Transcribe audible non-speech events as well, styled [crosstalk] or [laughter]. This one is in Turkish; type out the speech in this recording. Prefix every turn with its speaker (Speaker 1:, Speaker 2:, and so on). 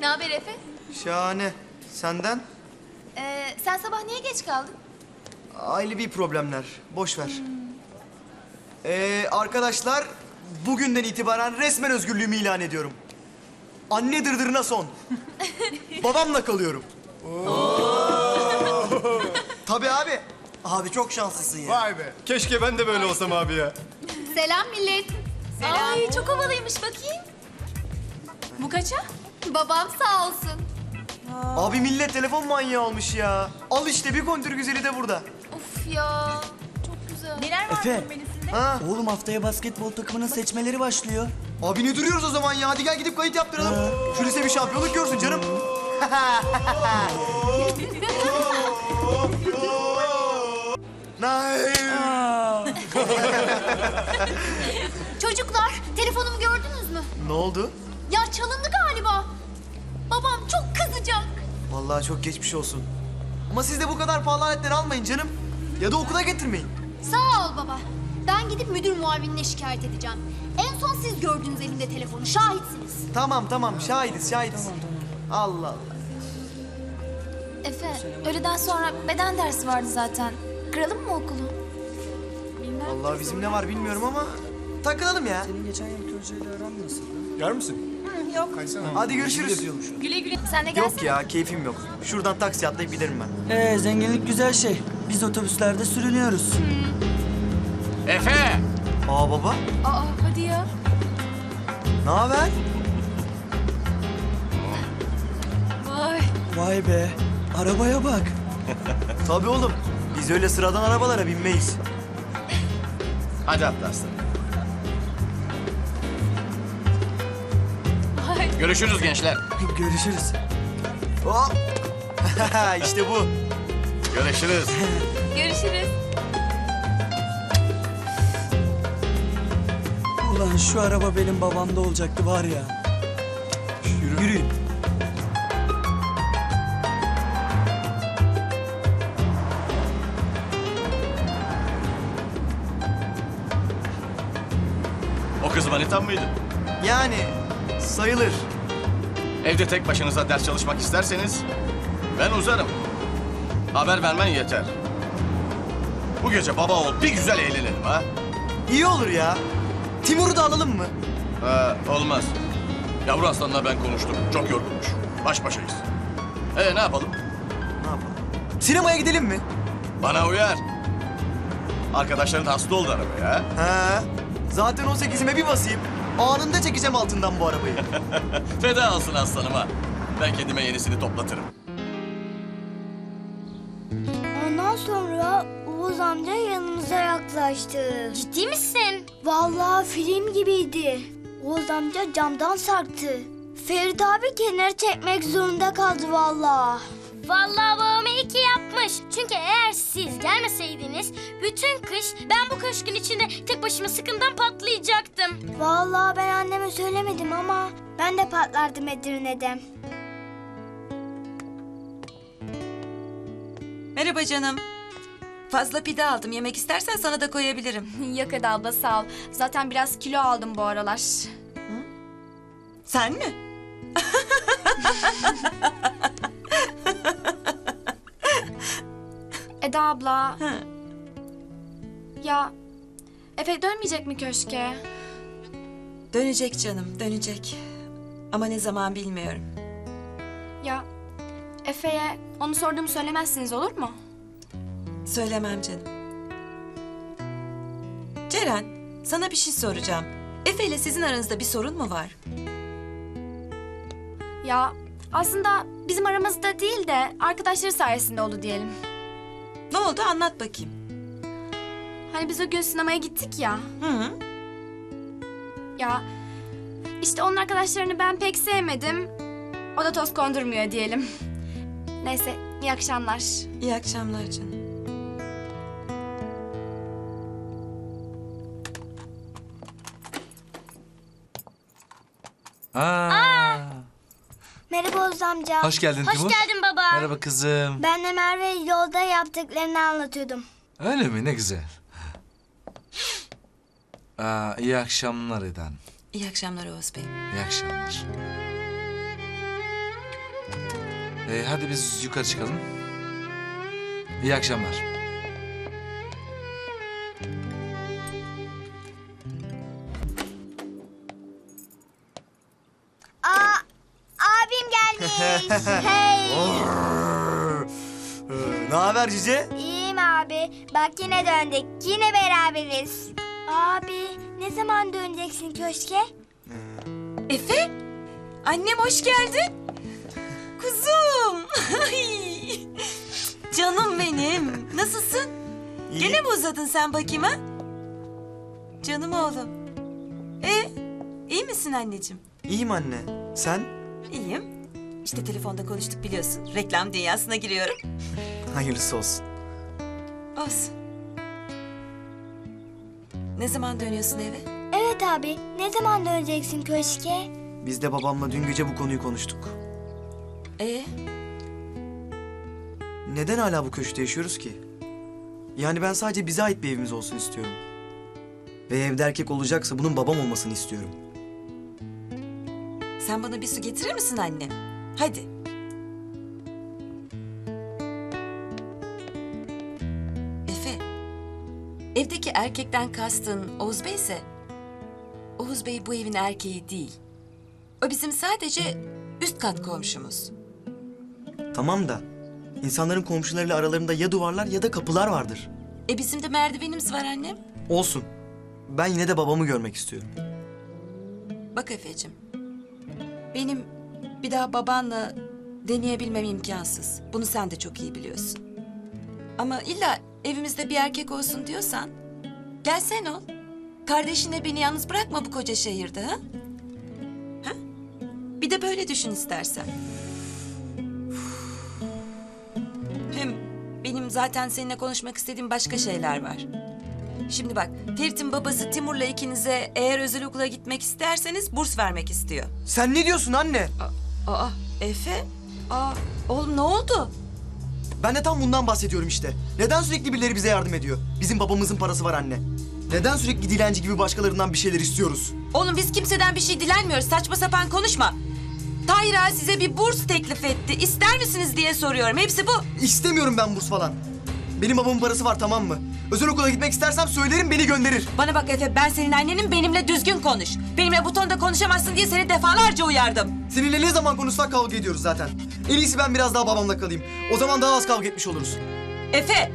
Speaker 1: Ne haber Efe?
Speaker 2: Şahane. Senden?
Speaker 1: Ee, sen sabah niye geç kaldın?
Speaker 2: Ailevi problemler. Boş ver. Ee, arkadaşlar bugünden itibaren resmen özgürlüğümü ilan ediyorum. Anne dırdırına son. [laughs] Babamla kalıyorum. Tabii abi. Abi çok şanslısın ya.
Speaker 3: Vay be. Keşke ben de böyle olsam abi ya.
Speaker 1: Selam millet. Ay çok havalıymış bakayım. Bu kaça? Babam sağ olsun.
Speaker 2: Abi millet telefon manyağı olmuş ya. Al işte bir kontür güzeli de burada.
Speaker 1: Of ya. Çok güzel. Neler var
Speaker 4: Efe.
Speaker 2: Ha?
Speaker 4: Oğlum haftaya basketbol takımının seçmeleri başlıyor.
Speaker 2: Abi ne duruyoruz o zaman ya? Hadi gel gidip kayıt yaptıralım. Şu lise bir şampiyonluk görsün canım. [laughs] Nay. [laughs]
Speaker 1: Çocuklar telefonumu gördünüz mü?
Speaker 2: Ne oldu?
Speaker 1: Ya çalındı galiba. Babam çok kızacak.
Speaker 2: Vallahi çok geçmiş olsun. Ama siz de bu kadar pahalı aletleri almayın canım. Ya da okula getirmeyin.
Speaker 1: Sağ ol baba. Ben gidip müdür muavinine şikayet edeceğim. En son siz gördünüz elimde telefonu. Şahitsiniz.
Speaker 2: Tamam tamam şahidiz şahidiz. Allah Allah.
Speaker 5: Efe, öğleden sonra beden dersi vardı zaten. Kıralım mı okulu?
Speaker 2: Vallahi bizim ne var bilmiyorum ama takılalım ya.
Speaker 4: Senin geçen yılki hocayla aran nasıl?
Speaker 3: Yer misin?
Speaker 2: Hadi görüşürüz.
Speaker 5: Sen de gelsene.
Speaker 2: Yok ya keyfim yok. Şuradan taksi atlayıp giderim ben.
Speaker 4: Ee zenginlik güzel şey. Biz otobüslerde sürünüyoruz.
Speaker 6: Efe!
Speaker 2: Aa baba
Speaker 5: Aa, hadi ya.
Speaker 2: ne haber?
Speaker 5: Vay.
Speaker 4: Vay be. Arabaya bak.
Speaker 2: Tabii oğlum. Biz öyle sıradan arabalara binmeyiz.
Speaker 6: Hadi atla aslanım. Görüşürüz gençler.
Speaker 4: Görüşürüz.
Speaker 2: Hop. [laughs] işte bu.
Speaker 6: Görüşürüz.
Speaker 5: Görüşürüz.
Speaker 4: Ulan şu araba benim babamda olacaktı var ya.
Speaker 2: Yürüyün.
Speaker 6: O kız manitan mıydı?
Speaker 2: Yani sayılır.
Speaker 6: Evde tek başınıza ders çalışmak isterseniz ben uzarım. Haber vermen yeter. Bu gece baba ol bir güzel eğlenelim ha.
Speaker 2: İyi olur ya. Timur'u da alalım mı?
Speaker 6: Ha, olmaz. Yavru aslanla ben konuştum. Çok yorgunmuş. Baş başayız. Ee ne yapalım?
Speaker 2: Ne yapalım? Sinemaya gidelim mi?
Speaker 6: Bana uyar. Arkadaşların hasta oldu arabaya. ha?
Speaker 2: Zaten 18'ime bir basayım. Anında çekeceğim altından bu arabayı. [laughs]
Speaker 6: Feda olsun aslanıma. Ben kendime yenisini toplatırım.
Speaker 7: Ondan sonra Oğuz amca yanımıza yaklaştı.
Speaker 1: Ciddi misin?
Speaker 7: Vallahi film gibiydi. Oğuz amca camdan sarktı. Ferit abi kenara çekmek zorunda kaldı vallahi.
Speaker 8: Vallahi babam iyi ki yapmış. Çünkü eğer siz gelmeseydiniz bütün kış ben bu köşkün içinde tek başıma sıkıntıdan patlayacaktım.
Speaker 7: Vallahi ben anneme söylemedim ama ben de patlardım Edirne'de.
Speaker 9: Merhaba canım. Fazla pide aldım. Yemek istersen sana da koyabilirim. [laughs]
Speaker 5: Yok hadi abla sağ ol. Zaten biraz kilo aldım bu aralar.
Speaker 9: Sen mi? [laughs]
Speaker 5: Eda abla. Ya Efe dönmeyecek mi köşke?
Speaker 9: Dönecek canım, dönecek. Ama ne zaman bilmiyorum.
Speaker 5: Ya Efe'ye onu sorduğumu söylemezsiniz olur mu?
Speaker 9: Söylemem canım. Ceren, sana bir şey soracağım. Efe ile sizin aranızda bir sorun mu var?
Speaker 5: Ya aslında bizim aramızda değil de arkadaşları sayesinde oldu diyelim.
Speaker 9: Ne oldu anlat bakayım.
Speaker 5: Hani biz o gün sinemaya gittik ya.
Speaker 9: Hı hı.
Speaker 5: Ya işte onun arkadaşlarını ben pek sevmedim. O da toz kondurmuyor diyelim. Neyse iyi akşamlar.
Speaker 9: İyi akşamlar canım.
Speaker 7: Merhaba Oğuz amca.
Speaker 10: Hoş geldin
Speaker 8: Hoş
Speaker 10: Timur.
Speaker 8: geldin baba.
Speaker 10: Merhaba kızım.
Speaker 7: Ben de Merve yolda yaptıklarını anlatıyordum.
Speaker 10: Öyle mi? Ne güzel. Aa, iyi akşamlar Eden.
Speaker 9: İyi akşamlar Oğuz Bey.
Speaker 10: İyi akşamlar. Ee, hadi biz yukarı çıkalım. İyi akşamlar.
Speaker 2: Ne haber Cice?
Speaker 7: İyiyim abi. Bak yine döndük. Yine beraberiz. Abi ne zaman döneceksin köşke?
Speaker 9: Efe, annem hoş geldin. Kuzum. [laughs] Ay. Canım benim. Nasılsın? Gene mi uzadın sen bakayım ha? Canım oğlum. E, iyi misin anneciğim?
Speaker 2: İyiyim anne. Sen?
Speaker 9: İyiyim. İşte telefonda konuştuk biliyorsun. Reklam dünyasına giriyorum. [laughs]
Speaker 2: Hayırlısı olsun.
Speaker 9: Olsun. Ne zaman dönüyorsun eve?
Speaker 7: Evet abi. Ne zaman döneceksin köşke?
Speaker 2: Biz de babamla dün gece bu konuyu konuştuk.
Speaker 9: E,
Speaker 2: Neden hala bu köşkte yaşıyoruz ki? Yani ben sadece bize ait bir evimiz olsun istiyorum. Ve evde erkek olacaksa bunun babam olmasını istiyorum.
Speaker 9: sen bana bir su getirir misin annem? Hadi. Efe, evdeki erkekten kastın Oğuz Bey ise... Oğuz Bey bu evin erkeği değil. O bizim sadece üst kat komşumuz.
Speaker 2: Tamam da insanların komşularıyla aralarında ya duvarlar ya da kapılar vardır.
Speaker 9: E bizim de merdivenimiz var annem.
Speaker 2: Olsun. Ben yine de babamı görmek istiyorum.
Speaker 9: Bak Efe'cim. Benim bir daha babanla deneyebilmem imkansız. Bunu sen de çok iyi biliyorsun. Ama illa evimizde bir erkek olsun diyorsan... ...gel sen ol. Kardeşinle beni yalnız bırakma bu koca şehirde ha? Ha? Bir de böyle düşün istersen. Hem benim zaten seninle konuşmak istediğim başka şeyler var. Şimdi bak, Ferit'in babası Timur'la ikinize eğer özel okula gitmek isterseniz burs vermek istiyor.
Speaker 2: Sen ne diyorsun anne?
Speaker 9: Aa, Efe? Aa, oğlum ne oldu?
Speaker 2: Ben de tam bundan bahsediyorum işte. Neden sürekli birileri bize yardım ediyor? Bizim babamızın parası var anne. Neden sürekli dilenci gibi başkalarından bir şeyler istiyoruz?
Speaker 9: Oğlum biz kimseden bir şey dilenmiyoruz. Saçma sapan konuşma. Tahir Ağa size bir burs teklif etti. İster misiniz diye soruyorum. Hepsi bu.
Speaker 2: İstemiyorum ben burs falan. Benim babamın parası var tamam mı? Özel okula gitmek istersem söylerim beni gönderir.
Speaker 9: Bana bak Efe, ben senin annenin benimle düzgün konuş. Benimle bu tonda konuşamazsın diye seni defalarca uyardım.
Speaker 2: Seninle ne zaman konuşsak kavga ediyoruz zaten. En iyisi ben biraz daha babamla kalayım. O zaman daha az kavga etmiş oluruz.
Speaker 9: Efe,